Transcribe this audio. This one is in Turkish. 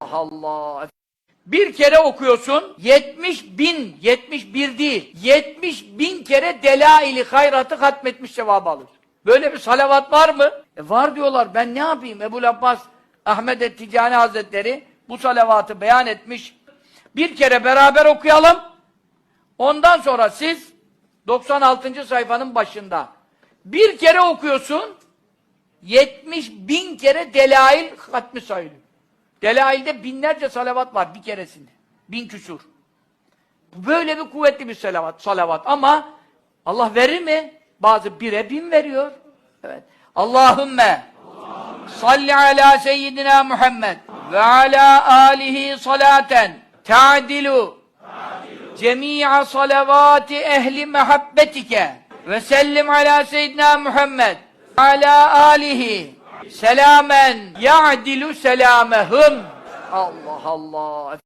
Allah. Bir kere okuyorsun, 70 bin, 71 değil, 70 bin kere delaili hayratı hatmetmiş cevabı alır. Böyle bir salavat var mı? E var diyorlar, ben ne yapayım? Ebu Abbas Ahmet et Ticani Hazretleri bu salavatı beyan etmiş. Bir kere beraber okuyalım. Ondan sonra siz 96. sayfanın başında bir kere okuyorsun, 70 bin kere delail hatmi sayılıyor. Delailde binlerce salavat var bir keresinde. Bin küsur. Böyle bir kuvvetli bir salavat, salavat. Ama Allah verir mi? Bazı bire bin veriyor. Evet. Allahümme salli ala seyyidina Muhammed ve ala alihi salaten ta'dilu cemi'a salavati ehli mehabbetike ve sellim ala seyyidina Muhammed ala alihi selamen ya'dilu selamehum. Allah Allah